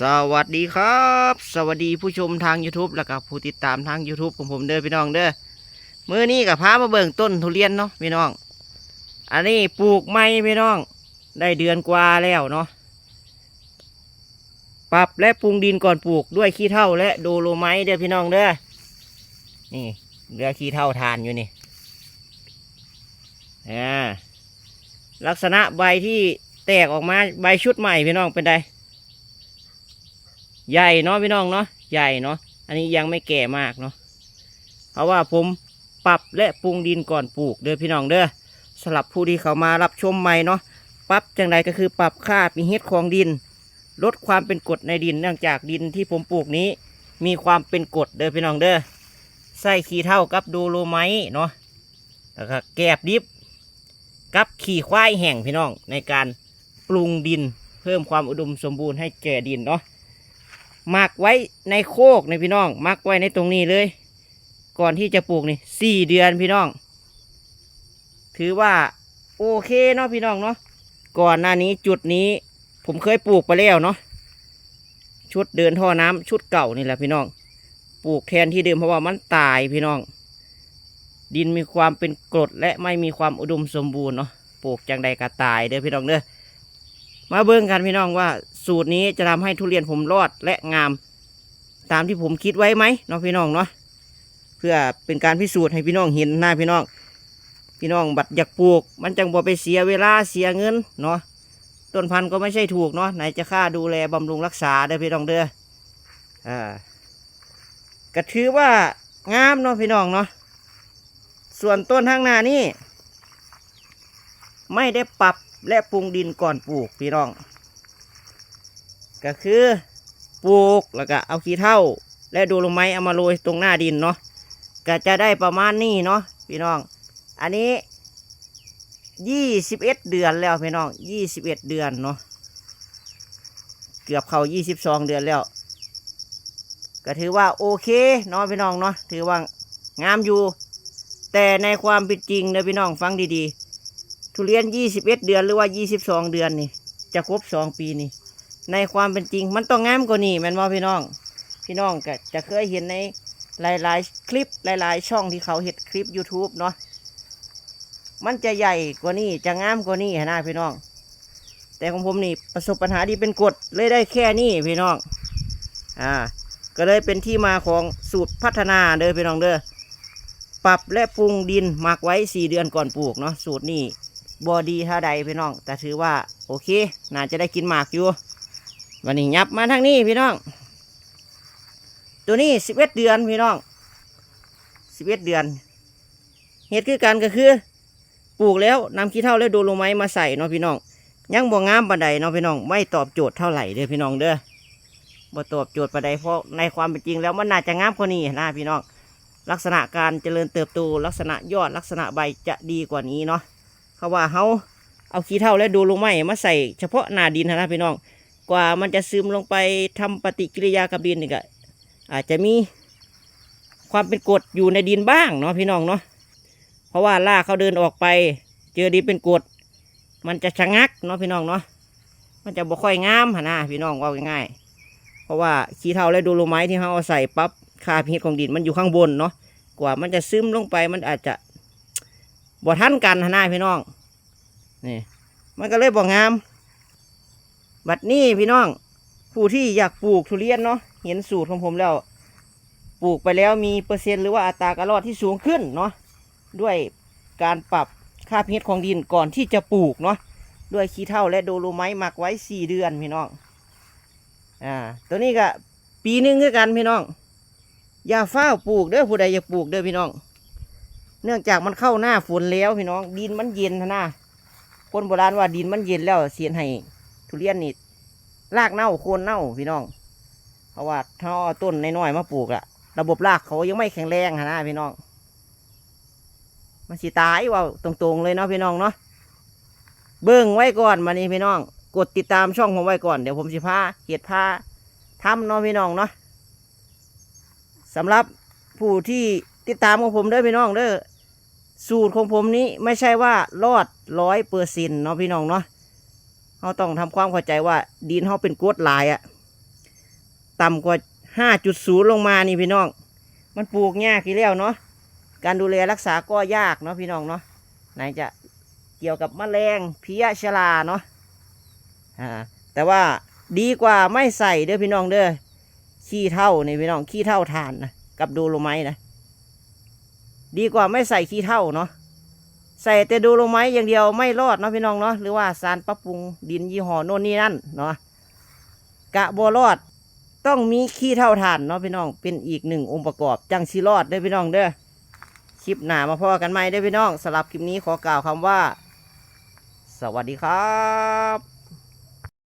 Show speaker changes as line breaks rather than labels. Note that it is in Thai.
สวัสดีครับ สวัสดีผู้ชมทาง YouTube แล้วก็ผู้ติดตามทาง YouTube ของผมเด้อพี่น้องเด้อมื้อนี้กับพามาเบิ่งต้นทุเรียนเนาะพี่น้อง อันนี้ปลูกใหม่พี่น้อง ได้เดือนกว่าแล้วเนาะปรับและปรุงดินก่อนปลูกด้วยขี้เถ้าและโดโลไมต์เด้อพี่น้องเด้อนี่เหลือขี้เถ้าทานอยู่นี่อ่าลักษณะใบที่แตกออกมาใบชุดใหม่พี่น้องเป็นได ใหญ่เนาะพี่น้องเนาะใหญ่เนาะอันนี้ยังไม่แก่มากเนาะเพราะว่าผมปรับและปรุงดินก่อนปลูกเด้อพี่น้องเด้อสำหรับผู้ที่เขามารับชมใหม่เนาะปรับจังใดก็คือปรับค่าปีเฮ็ดของดิน ลดความเป็นกรดในดินเนื่องจากดินที่ผมปลูกนี้ มีความเป็นกรดเด้อพี่น้องเด้อใส่ขี้เท่ากับโดโลไมต์เนาะแล้วก็แกบดิบกับขี้ควายแห้งพี่น้องในการปรุงดินเพิ่มความอุดมสมบูรณ์ให้แก่ดินเนาะ มักไว้ในโคกในพี่น้องหมักไว้ในตรงนี้เลย ก่อนที่จะปลูกนี่สี่เดือนพี่น้อง ถือว่าโอเคเนาะพี่น้องเนาะก่อนหน้านี้จุดนี้ ผมเคยปลูกไปแล้วเนาะชุดเดินท่อน้ำชุดเก่านี่แหละพี่น้อง ปลูกแทนที่เดิมเพราะว่ามันตายพี่น้อง ดินมีความเป็นกรดและไม่มีความอุดมสมบูรณ์เนาะปลูกจังใดก็ตายเด้อพี่น้องเด้อ มาเบิ่งกันพี่น้องว่าสูตรนี้จะทำให้ทุเรียนผมรอดและงาม ตามที่ผมคิดไว้ไหมเนาะพี่น้องเนาะเพื่อเป็นการพิสูจน์ให้พี่น้องเห็นหน้าพี่น้อง พี่น้องบัดอยากปลูก มันจังบ่ไปเสียเวลาเสียเงินเนาะต้นพันธุ์ก็ไม่ใช่ถูกเนาะไหนจะค่าดูแลบำรุงรักษาเด้อพี่น้องเด้ออ่าก็ถือว่างามเนาะพี่น้องเนาะส่วนต้นทางหน้านี่ไม่ได้ปรับ และปรุงดินก่อนปลูกพี่น้อง ก็คือปลูกแล้วก็เอาขี้เถ้าและดูลงไม้เอามาโรยตรงหน้าดินเนาะก็จะได้ประมาณนี้เนาะพี่น้อง อันนี้ยี่สิบเอ็ดเดือนแล้วพี่น้องยี่สิบเอ็ดเดือนเนาะเกือบเข้ายี่สิบสองเดือนแล้ว ก็ถือว่าโอเคเนาะพี่น้องเนาะถือว่างามอยู่ แต่ในความเป็นจริงเนะพี่น้องฟังดีๆ ทุเรียน21เดือนหรือว่า22เดือนนี่ จะครบ2ปีนี่ ในความเป็นจริงมันต้องงามกว่านี้แม่นบ่พี่น้อง พี่น้องก็จะเคยเห็นในหลาย ๆ คลิปหลาย ๆ ช่องที่เขาเห็ดคลิป YouTube เนาะมันจะใหญ่กว่านี้จะงามกว่านี้นะพี่น้อง แต่ของผมนี่ประสบปัญหาดีเป็นกรดเลยได้แค่นี้พี่น้องอ่าก็เลยเป็นที่มาของสูตรพัฒนาเด้อพี่น้องเด้อปรับและปรุงดินหมักไว้ 4 เดือนก่อนปลูกเนาะสูตรนี้ บอดีเท่าใดพี่น้องแต่ถือว่าโอเค น่าจะได้กินหมากอยู่วันนี้ยับมาทางนี้พี่น้อง ตัวนี้สิบเอ็ดเดือนพี่น้องสิบเอ็ดเดือนเหตุคือกันก็คือ ปลูกแล้วนำขี้เท่าและโดโลไม้มาใส่เนาะพี่น้องยังบ่งามบันไดเนาะพี่น้องไม่ตอบโจทย์เท่าไหร่เด้อพี่น้องเด้อบ่ตอบโจทย์บันไดเพราะในความเป็นจริงแล้วมันน่าจะงามกว่านี้นะพี่น้องลักษณะการเจริญเติบโตลักษณะยอดลักษณะใบจะดีกว่านี้เนาะ เขาว่าเขาเอาขี้เท่าและดูลงไม้มาใส่เฉพาะหน้าดินนะพี่น้อง กว่ามันจะซึมลงไปทำปฏิกิริยากับดินนี่ก็อาจจะมีความเป็นกรดอยู่ในดินบ้างเนาะพี่น้องเนาะเพราะว่าล่าเขาเดินออกไป เจอดินเป็นกรดมันจะชะงักเนาะพี่น้องเนาะมันจะบ่ค่อยงามหนะพี่น้องว่าง่ายๆเพราะว่าขี้เท่าและดูลงไม้ที่เขาเอาใส่ปั๊บคาพิษของดินมันอยู่ข้างบนเนาะกว่ามันจะซึมลงไปมันอาจจะ บ่ทันกันหนนะพี่น้องนี่มันก็เลยบ่งาม บัดนี้พี่น้อง ผู้ที่อยากปลูกทุเรียนเนาะเห็นสูตรของผมแล้ว ปลูกไปแล้วมีเปอร์เซ็นต์หรือว่าอัตราการรอดที่สูงขึ้นเนาะด้วยการปรับค่าพิษของดินก่อนที่จะปลูกเนาะด้วยขี้เถ้าและโดโลไม้หมักไว้สี่เดือนพี่น้องอ่าตัวนี้ก็ปีหนึงคือกันพี่น้อง อย่าเฝ้าปลูกเด้อผู้ใดอยากปลูกเด้อพี่น้อง เนื่องจากมันเข้าหน้าฝนแล้วพี่น้องดินมันเย็นนะนะคนโบราณว่าดินมันเย็นแล้วเสียนให้ทุเรียนนี่รากเน่าโคนเน่าพี่น้องเพราะว่าถ้าเอต้นน้อยๆมาปลูกอะระบบรากเขายังไม่แข็งแรงนะพี่น้องมันสิตายว่าตรงๆเลยเนาะพี่น้องเนาะเบิ่งไว้ก่อนมานี่พี่น้อง กดติดตามช่องผมไว้ก่อนเดี๋ยวผมสิพาเห็ดพาทำเนาะพี่น้องเนาะสำหรับผู้ที่ติดตามของผมเด้อพี่น้องเด้อ สูตรของผมนี้ไม่ใช่ว่ารอดร้อยเปอร์เซ็นต์เนาะพี่น้องเนาะเราต้องทำความเข้าใจว่าดินเขาเป็นกรดลายอะต่ำกว่าห้าจุดศูนย์ลงมานี่พี่น้อง มันปลูกยากทีแล้วเนาะการดูแลรักษาก็ยากเนาะพี่น้องเนาะไหนจะเกี่ยวกับแมลงเพี้ยชราเนาะอ่าแต่ว่าดีกว่าไม่ใส่เด้อพี่น้องเด้อขี้เท่านี่พี่น้องขี้เท่าทานนะกับดูโลไม้นะ ดีกว่าไม่ใส่ขี้เท่าเนาะใส่แต่ดูโลไม้อย่างเดียวไม่รอดเนาะพี่น้องเนาะหรือว่าสารปรับปรุงดินยี่ห้อโน่นนี่นั่นเนาะกะบัวรอดต้องมีขี้เท่าทานเนาะพี่น้องเป็นอีกหนึ่งองค์ประกอบจังชีรอดเด้อพี่น้องเด้อคลิปหน้ามาพ่อกันใหม่เด้อพี่น้องสำหรับคลิปนี้ขอกล่าวคำว่า สวัสดีครับ